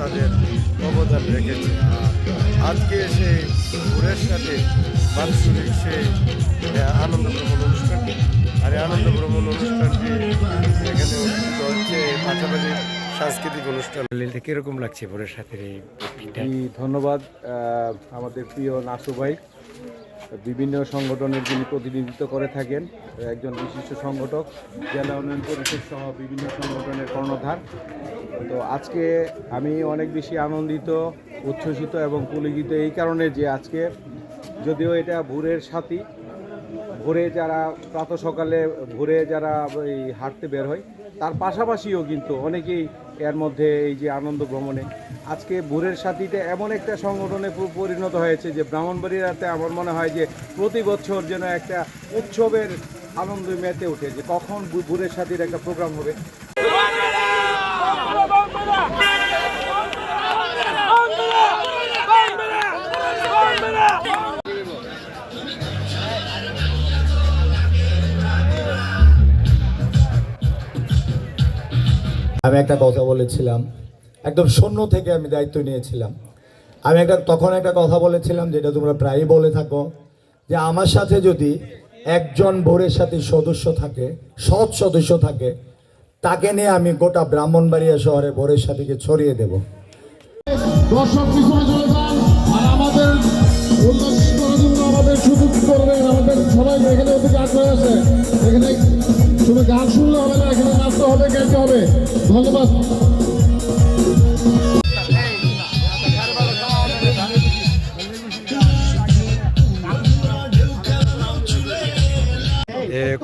তাদের অবদান রেখেছে। আজকে এসে ঘুরের সাথে বাৎসরিক সেই আনন্দ ভ্রমণ অনুষ্ঠান আর এই আনন্দ ভ্রমণ অনুষ্ঠানটি এখানে অনুষ্ঠিত হচ্ছে পাশাপাশি সাংস্কৃতিক অনুষ্ঠান। কীরকম লাগছে ভোরের সাথে ধন্যবাদ আমাদের প্রিয় নাসু ভাই। বিভিন্ন সংগঠনের যিনি প্রতিনিধিত্ব করে থাকেন, একজন বিশিষ্ট সংগঠক, জেলা উন্নয়ন পরিষদ সহ বিভিন্ন সংগঠনের কর্ণধার। তো আজকে আমি অনেক বেশি আনন্দিত, উচ্ছ্বসিত এবং পুলকিত এই কারণে যে আজকে যদিও এটা ভোরের সাথী, ভোরে যারা প্রাত সকালে ভোরে যারা এই হাঁটতে বের হয়, তার পাশাপাশিও কিন্তু অনেকেই এর মধ্যে এই যে আনন্দ ভ্রমণে। আজকে ভোরের সাথীতে এমন একটা সংগঠনে পরিণত হয়েছে যে ব্রাহ্মণবাড়িয়াতে আমার মনে হয় যে প্রতি বছর যেন একটা উৎসবের আনন্দ মেতে ওঠে যে কখন ভোরের সাথীর একটা প্রোগ্রাম হবে? আমি একটা কথা বলেছিলাম। একদম শূন্য থেকে আমি দায়িত্ব নিয়েছিলাম। আমি একটা, তখন একটা কথা বলেছিলাম যেটা তোমরা প্রায়ই বলে থাকো, যে আমার সাথে যদি একজন বোর্ডের সাথে সদস্য থাকে, সৎ সদস্য থাকে, তাকে নিয়ে আমি গোটা ব্রাহ্মণবাড়িয়া শহরে বোর্ডের সাথীকে ছড়িয়ে দেব। দর্শক পিছনে চলে যান, আর আমাদের উল্লাস করার জন্য আমাদের সুযোগ করবেন, আমাদের সবাই এখানে আছে, এখানে শুধু গান শুনলে হবে না এখানে নাচতে হবে গাইতে হবে। ধন্যবাদ।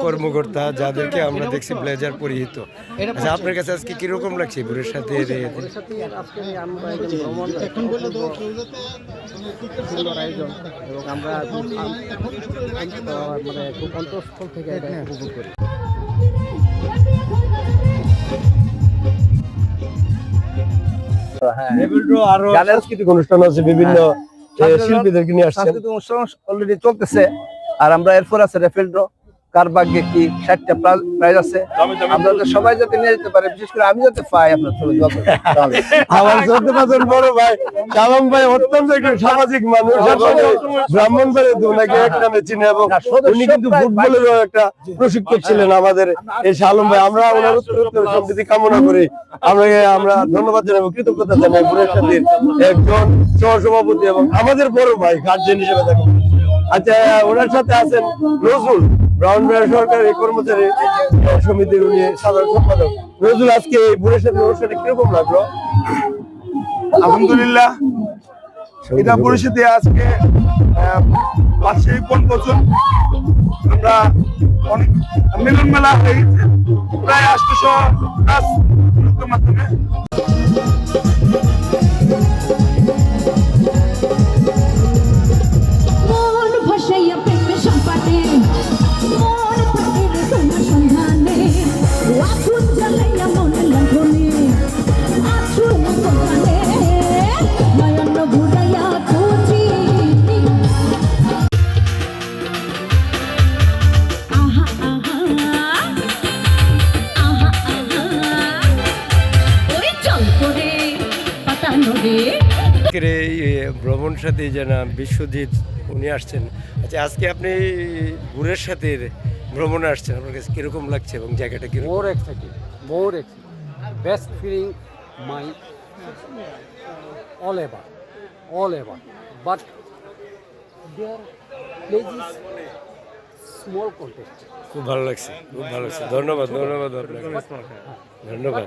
কর্মকর্তা যাদেরকে আমরা দেখছি ব্লেজার পরিহিত। আচ্ছা আপনার কাছে আজকে কীরকম লাগছে ভোরের সাথে সুন্দর আয়োজন। এবং আমরা মানে খুব অন্তঃস্থল থেকে উপভোগ করি। গানের সাংস্কৃতিক অনুষ্ঠান আছে বিভিন্ন এ, শিল্পীদেরকে নিয়ে আসছেন। অনুষ্ঠান অলরেডি চলতেছে। আর আমরা এরপর আছে রেফেল ড্র কার ভাগ্যে কি ষাটটা প্রাইজ আছে? আমরা যাতে সবাই যাতে নিয়ে যেতে পারে বিশেষ করে আমি যাতে পাই আপনার চলে আমার চোদ্দ পাঁচজন বড় ভাই শালম ভাই অত্যন্ত একজন সামাজিক মানুষ ব্রাহ্মণ বাড়ি ওনাকে এক নামে চিনে এবং উনি কিন্তু ফুটবলেরও একটা প্রশিক্ষক ছিলেন আমাদের এই শালম ভাই। আমরা ওনার উত্তর সমৃদ্ধি কামনা করি। আমরা আমরা ধন্যবাদ জানাব কৃতজ্ঞতা জানাই বুড়ের সাথে একজন সহসভাপতি এবং আমাদের বড় ভাই গার্জেন হিসেবে দেখো। আচ্ছা ওনার সাথে আছেন নজরুল। ব্রাউনবাড়িয়া সরকারি কর্মচারী সমিতির উনি সাধারণ সম্পাদক। নজরুল আজকে এই বুড়ের সাথে অনুষ্ঠানে কীরকম লাগল? আলহামদুলিল্লাহ। এটা পরিস্থিতি আজকে বার্ষিক বনভোজন আমরা অনেক মিলন মেলা হয়ে গেছে প্রায় আটশোশো গাছ মাধ্যমে। আজকের এই ভ্রমণ সাথে জানা বিশ্বজিৎ উনি আসছেন। আচ্ছা আজকে আপনি ভোরের সাথে ভ্রমণে আসছেন। আপনার কাছে কীরকম লাগছে এবং জায়গাটা কীরকম? More exciting more exciting. Best feeling my all ever all ever. But their places small contest. খুব ভালো লাগছে খুব ভালো লাগছে। ধন্যবাদ ধন্যবাদ আপনাকে। ধন্যবাদ।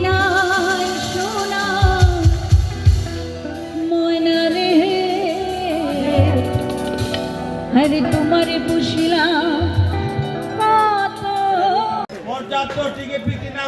৭৭ টিকিট বিক্রি না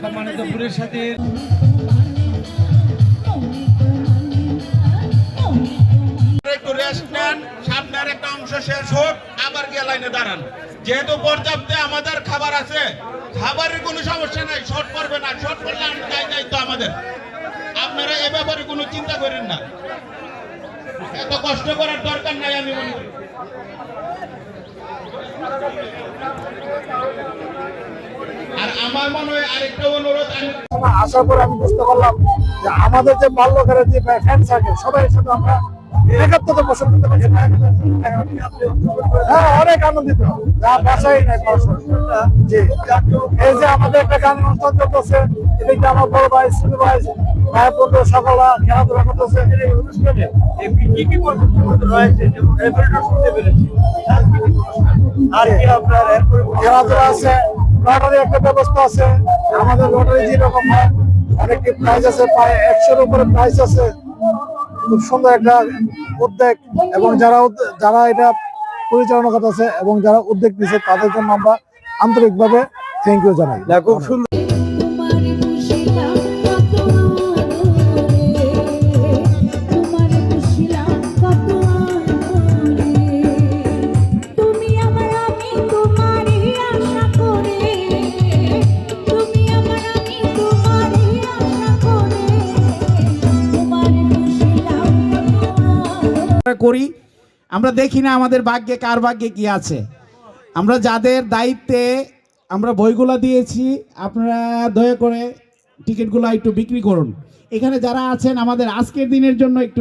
সম্মানিত সামনের একটা অংশ শেষ হোক, আবার গিয়ে লাইনে দাঁড়ান। যেহেতু পর্যাপ্তে আমাদের খাবার আছে, খাবারের কোনো সমস্যা নাই শর্ট পড়বে না শর্ট পড়লে আমি দায় দায়িত্ব আমাদের। আপনারা এ ব্যাপারে কোনো চিন্তা করেন না। এত কষ্ট করার দরকার নাই আমি মনে করি। আর আমার মনে হয় আরেকটা অনুরোধ, আমি আসার পরে আমি বুঝতে পারলাম যে আমাদের যে বাল্যকারের যে ফ্যান সার্কেল সবাই সাথে আমরা পোষণ করতে পারছি হ্যাঁ অনেক আনন্দিত। যা বাসাই নাই জি। এই যে আমাদের একটা গান অনুষ্ঠান চলতেছে এদিকে আমার বড় ভাই ছোট ভাই ভাই বন্ধু সকলা খেলাধুলা করতেছে। এই অনুষ্ঠানে কি কি রয়েছে? যেমন শুনতে পেরেছি। আর কি আপনার খেলাধুলা আছে লটারি একটা ব্যবস্থা আছে। আমাদের লটারি যেরকম হয় অনেকটি প্রাইজ আছে প্রায় একশোর উপরে প্রাইজ আছে। খুব সুন্দর একটা উদ্যোগ এবং যারা যারা এটা পরিচালনা করতেছে এবং যারা উদ্যোগ নিচ্ছে তাদের জন্য আমরা আন্তরিকভাবে থ্যাংক ইউ জানাই। খুব সুন্দর আমরা দেখি না আমাদের ভাগ্যে কার ভাগ্যে কি আছে। আমরা যাদের দায়িত্বে আমরা বইগুলো দিয়েছি, আপনারা দয়া করে টিকিটগুলো একটু বিক্রি করুন। এখানে যারা আছেন, আমাদের আজকের দিনের জন্য একটু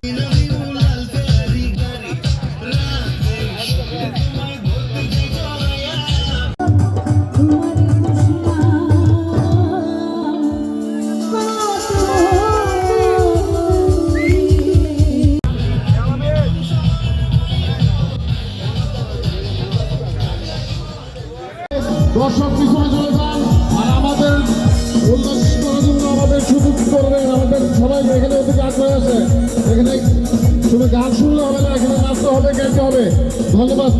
এখানে শুধু গান শুনলে হবে না এখানে নাচতে হবে গাইতে হবে। ধন্যবাদ।